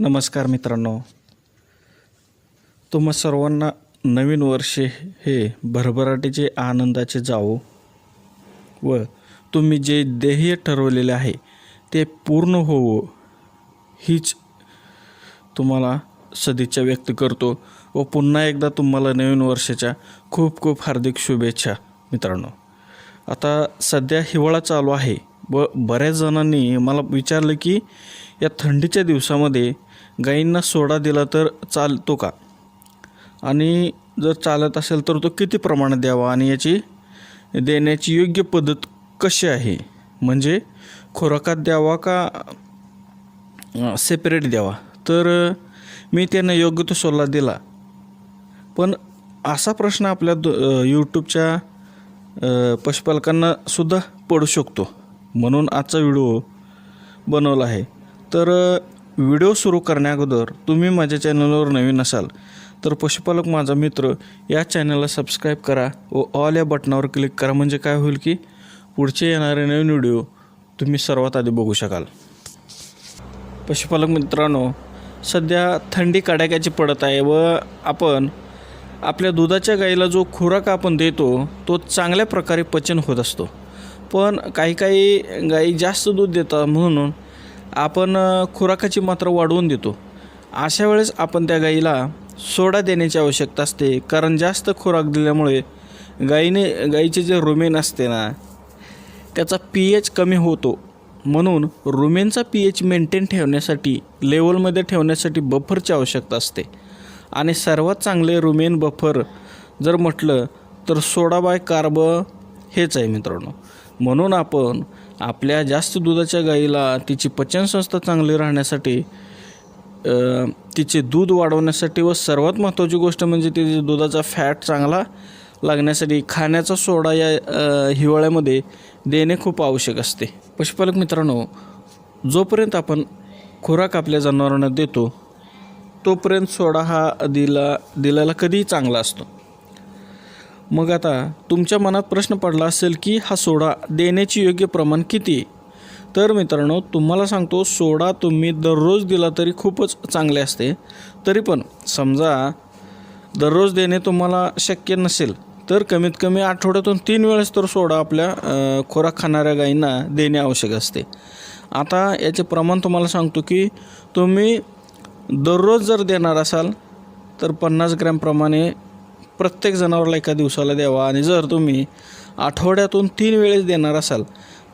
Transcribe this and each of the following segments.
नमस्कार मित्रांनो. तुम्हा सर्वांना नवीन वर्षे हे भरभराटीचे आनंदाचे जावो व तुम्ही जे ध्येय ठरवलेले आहे ते पूर्ण होवो हीच तुम्हाला सदिच्छा व्यक्त करतो व पुन्हा एकदा तुम्हाला नवीन वर्षाच्या खूप खूप हार्दिक शुभेच्छा मित्रांनो. आता सध्या हिवाळा चालू आहे व बऱ्याच जणांनी मला विचारलं की या थंडीच्या दिवसामध्ये गाईंना सोडा दिला तर चालतो का? आणि जर चालत असेल तर तो किती प्रमाणात द्यावा आणि याची देण्याची योग्य पद्धत कशी आहे? म्हणजे खुराकात द्यावा का सेपरेट द्यावा? तर मी त्यांना योग्य तो सल्ला दिला. पण असा प्रश्न आपल्या दो यूट्यूबच्या पशुपालकांनासुद्धा पशुपालकांना सुद्धा पडू शकतो. म्हणून आजचा व्हिडिओ बनवला आहे. तर व्हिडिओ सुरू करण्याअगोदर तुम्ही माझ्या चॅनलवर नवीन असाल तर पशुपालक माझा मित्र या चॅनलला सबस्क्राईब करा व ऑल या बटनावर क्लिक करा. म्हणजे काय होईल की पुढचे येणारे नवीन व्हिडिओ तुम्ही सर्वात आधी बघू शकाल. पशुपालक मित्रांनो सध्या थंडी कडाक्याची पडत आहे व आपण आपल्या दुधाच्या गाईला जो खुराक आपण देतो तो चांगल्या प्रकारे पचन होत असतो. पण काही काही गाई जास्त दूध देतात म्हणून आपण खुराकाची मात्रा वाढवून देतो. अशा वेळेस आपण त्या गाईला सोडा देण्याची आवश्यकता असते. कारण जास्त खुराक दिल्यामुळे गाईने गाईचे जे रुमेन असते ना त्याचा पी एच कमी होतो. म्हणून रुमेनचा पी एच मेंटेन ठेवण्यासाठी लेवलमध्ये ठेवण्यासाठी बफरची आवश्यकता असते. आणि सर्वात चांगले रुमेन बफर जर म्हटलं तर सोडा बाय कार्ब हेच आहे मित्रांनो. म्हणून आपण आपल्या जास्त दुधाच्या गाईला तिची पचनसंस्था चांगली राहण्यासाठी तिचे दूध वाढवण्यासाठी व सर्वात महत्त्वाची गोष्ट म्हणजे तिचे दुधाचा फॅट चांगला लागण्यासाठी खाण्याचा सोडा या हिवाळ्यामध्ये देणे खूप आवश्यक असते. पशुपालक मित्रांनो जोपर्यंत आपण खुराक आपल्या जनावरांना देतो तोपर्यंत सोडा हा दिला दिलेला कधीही चांगला असतो. मग आता तुमच्या मनात प्रश्न पडला असेल की हा सोडा देण्याची योग्य प्रमाण किती? तर मित्रांनो तुम्हाला सांगतो सोडा तुम्ही दररोज दिला तरी खूपच चांगले असते. तरी पण समजा दररोज देणे तुम्हाला शक्य नसेल तर कमीत कमी आठवड्यातून तीन वेळेस तर सोडा आपल्या खोराक खाणाऱ्या गायींना देणे आवश्यक असते. आता याचे प्रमाण तुम्हाला सांगतो की तुम्ही दररोज जर देणार असाल तर पन्नास ग्रॅमप्रमाणे प्रत्येक जनावराला एका दिवसाला द्यावा. आणि जर तुम्ही आठवड्यातून तीन वेळेस देणार असाल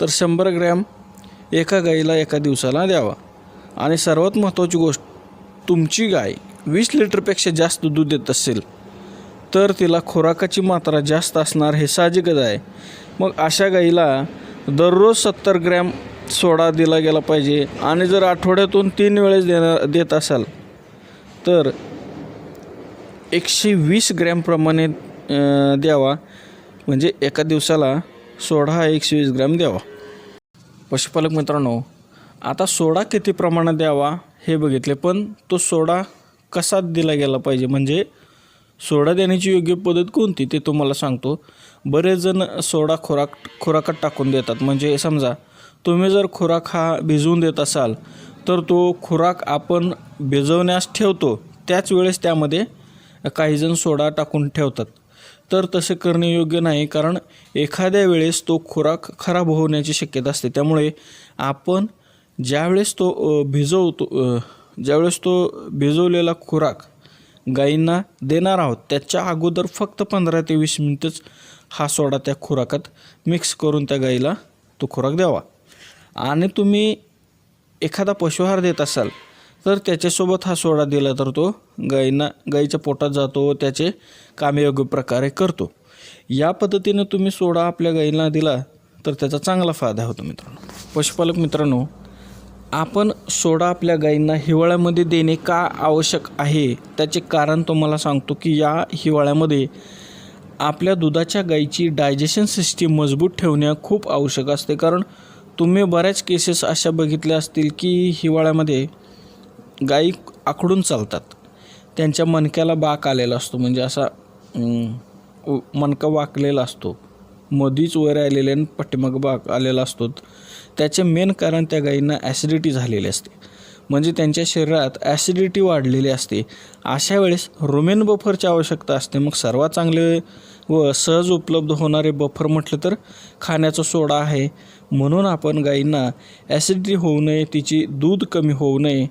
तर शंभर ग्रॅम एका गाईला एका दिवसाला द्यावा. आणि सर्वात महत्त्वाची गोष्ट तुमची गाय वीस लिटरपेक्षा जास्त दूध देत असेल तर तिला खुराकाची मात्रा जास्त असणार हे साहजिकच आहे. मग अशा गाईला दररोज सत्तर ग्रॅम सोडा दिला गेला पाहिजे. आणि जर आठवड्यातून तीन वेळेस देणार देत असाल तर एकशे वीस ग्रॅमप्रमाणे द्यावा. म्हणजे एका दिवसाला सोडा हा एकशे वीस ग्रॅम द्यावा. पशुपालक मित्रांनो आता सोडा किती प्रमाणात द्यावा हे बघितले पण तो सोडा कसा दिला गेला पाहिजे? म्हणजे सोडा देण्याची योग्य पद्धत कोणती? ते तुम्हाला सांगतो. बरेच जण सोडा खुराक खुराकात टाकून देतात. म्हणजे समजा तुम्ही जर खुराक हा भिजवून देत असाल तर तो खुराक आपण भिजवण्यास ठेवतो. त्याच वेळेस त्यामध्ये काहीजण सोडा टाकून ठेवतात. तर तसे करणे योग्य नाही कारण एखाद्या वेळेस तो खुराक खराब होण्याची शक्यता असते. त्यामुळे आपण ज्यावेळेस तो भिजवतो ज्यावेळेस तो भिजवलेला खुराक गायींना देणार आहोत त्याच्या अगोदर फक्त पंधरा ते वीस मिनटंच हा सोडा त्या खुराकात मिक्स करून त्या गाईला तो खुराक द्यावा. आणि तुम्ही एखादा पशुहार देत असाल तर त्याच्यासोबत हा सोडा दिला तर तो गाईंना गाईच्या पोटात जातो व त्याचे कामे योग्य प्रकारे करतो. या पद्धतीनं तुम्ही सोडा आपल्या गाईला दिला तर त्याचा चांगला फायदा होतो मित्रांनो. पशुपालक मित्रांनो आपण सोडा आपल्या गाईंना हिवाळ्यामध्ये देणे का आवश्यक आहे? त्याचे कारण तुम्हाला सांगतो की या हिवाळ्यामध्ये आपल्या दुधाच्या गाईची डायजेशन सिस्टीम मजबूत ठेवणे खूप आवश्यक असते. कारण तुम्ही बऱ्याच केसेस अशा बघितल्या असतील की हिवाळ्यामध्ये गायी आखडून चालतात. त्यांच्या मणक्याला बाक आलेला असतो. म्हणजे असा मणका वाकलेला असतो. मधीच वर आलेले आणि पाठीमाग बाक आलेला असतो. त्याचे मेन कारण त्या गायींना ॲसिडिटी झालेली असते. म्हणजे त्यांच्या शरीरात ॲसिडिटी वाढलेली असते. अशा वेळेस रोमेन बफरची आवश्यकता असते. मग सर्वात चांगले व सहज उपलब्ध होणारे बफर म्हटलं तर खाण्याचा सोडा आहे. म्हणून आपण गायींना ॲसिडिटी होऊ नये तिची दूध कमी होऊ नये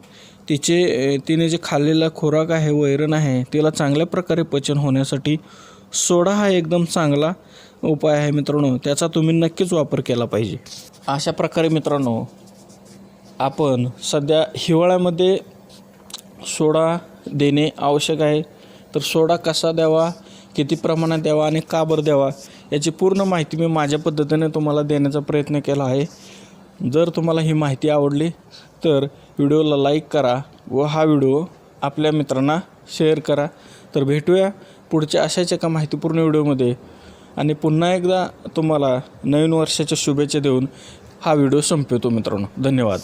तिचे तिने जे खाल्लेला खोराक आहे वैरण आहे तिला चांगल्या प्रकारे पचन होण्यासाठी सोडा हा एकदम चांगला उपाय आहे मित्रांनो. त्याचा तुम्ही नक्कीच वापर केला पाहिजे. अशा प्रकारे मित्रांनो आपण सध्या हिवाळ्यामध्ये सोडा देणे आवश्यक आहे. तर सोडा कसा द्यावा किती प्रमाणात द्यावा आणि का बरं द्यावा याची पूर्ण माहिती मी माझ्या पद्धतीने तुम्हाला देण्याचा प्रयत्न केला आहे. जर तुम्हाला ही माहिती आवडली तर व्हिडिओला लाईक करा व हा व्हिडिओ आपल्या मित्रांना शेअर करा. तर भेटूया पुढच्या अशाच एका माहितीपूर्ण व्हिडिओमध्ये. आणि पुन्हा एकदा तुम्हाला नवीन वर्षाच्या शुभेच्छा देऊन हा व्हिडिओ संपवतो मित्रांनो. धन्यवाद.